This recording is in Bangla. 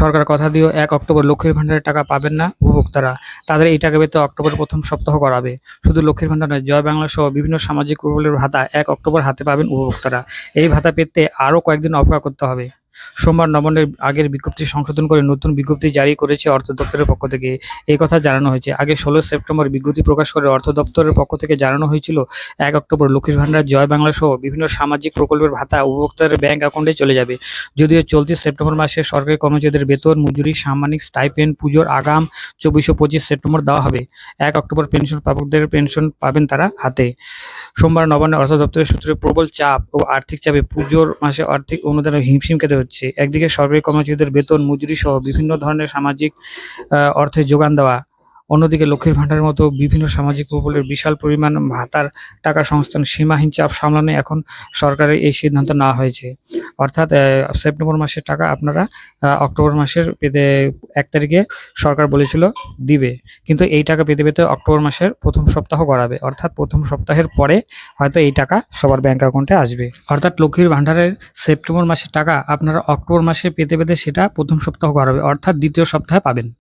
সরকার কথা দিয়েও এক অক্টোবর লক্ষ্মীর ভাণ্ডারের টাকা পাবেন না উপভোক্তারা। তাদের এই টাকা পেতে অক্টোবর প্রথম সপ্তাহ করাবে। শুধু লক্ষ্মীর ভাণ্ডার নয়, জয় বাংলা সহ বিভিন্ন সামাজিক প্রকল্পের ভাতা এক অক্টোবর হাতে পাবেন উপভোক্তারা। এই ভাতা পেতে আরও কয়েকদিন অপেক্ষা করতে হবে। সোমবার নবান্নের আগের বিজ্ঞপ্তি সংশোধন করে নতুন বিজ্ঞপ্তি জারি করেছে অর্থ দপ্তরের পক্ষ থেকে। এই কথা জানানো হয়েছে। আগে ষোলো সেপ্টেম্বর বিজ্ঞপ্তি প্রকাশ করে অর্থ দপ্তরের পক্ষ থেকে জানানো হয়েছিল, এক অক্টোবর লক্ষ্মীর ভাণ্ডার, জয় বাংলা সহ বিভিন্ন সামাজিক প্রকল্পের ভাতা উপভোক্তাদের ব্যাংক অ্যাকাউন্টে চলে যাবে। যদিও চলতি সেপ্টেম্বর মাসে সরকারি কর্মচারীদের বেতন, মজুরি, সাম্মানিক স্টাইপেন্ড, পুজোর আগাম চব্বিশশো পঁচিশ সেপ্টেম্বর দেওয়া হবে। এক অক্টোবর পেনশন প্রাপকদের পেনশন পাবেন তারা হাতে। সোমবার নবান্ন অর্থ দপ্তরের সূত্রে প্রবল চাপ ও আর্থিক চাপে পুজোর মাসে আর্থিক অনুদানের হিমশিম খেতে হচ্ছে। একদিকে সরকারি কর্মচারীদের বেতন মজুরি সহ বিভিন্ন ধরনের সামাজিক আহ, অর্থের যোগান দেওয়া অন্যদিকে লক্ষ্মীর ভাণ্ডারের মতো বিভিন্ন সামাজিক প্রকল্পের বিশাল পরিমাণ ভাতার টাকা সংস্থান সীমাহীন চাপ সামলানো এখন সরকারের এই সিদ্ধান্ত নেওয়া হয়েছে। অর্থাৎ সেপ্টেম্বর মাসের টাকা আপনারা অক্টোবর মাসের পেতে, এক তারিখে সরকার বলেছিল দিবে। কিন্তু এই টাকা পেতে পেতে অক্টোবর মাসের প্রথম সপ্তাহ করাবে অর্থাৎ প্রথম সপ্তাহের পরে হয়তো এই টাকা সবার ব্যাংক অ্যাকাউন্টে আসবে। অর্থাৎ লক্ষ্মীর ভাণ্ডারের সেপ্টেম্বর মাসের টাকা আপনারা অক্টোবর মাসে পেতে পেতে সেটা প্রথম সপ্তাহ করাবে অর্থাৎ দ্বিতীয় সপ্তাহে পাবেন।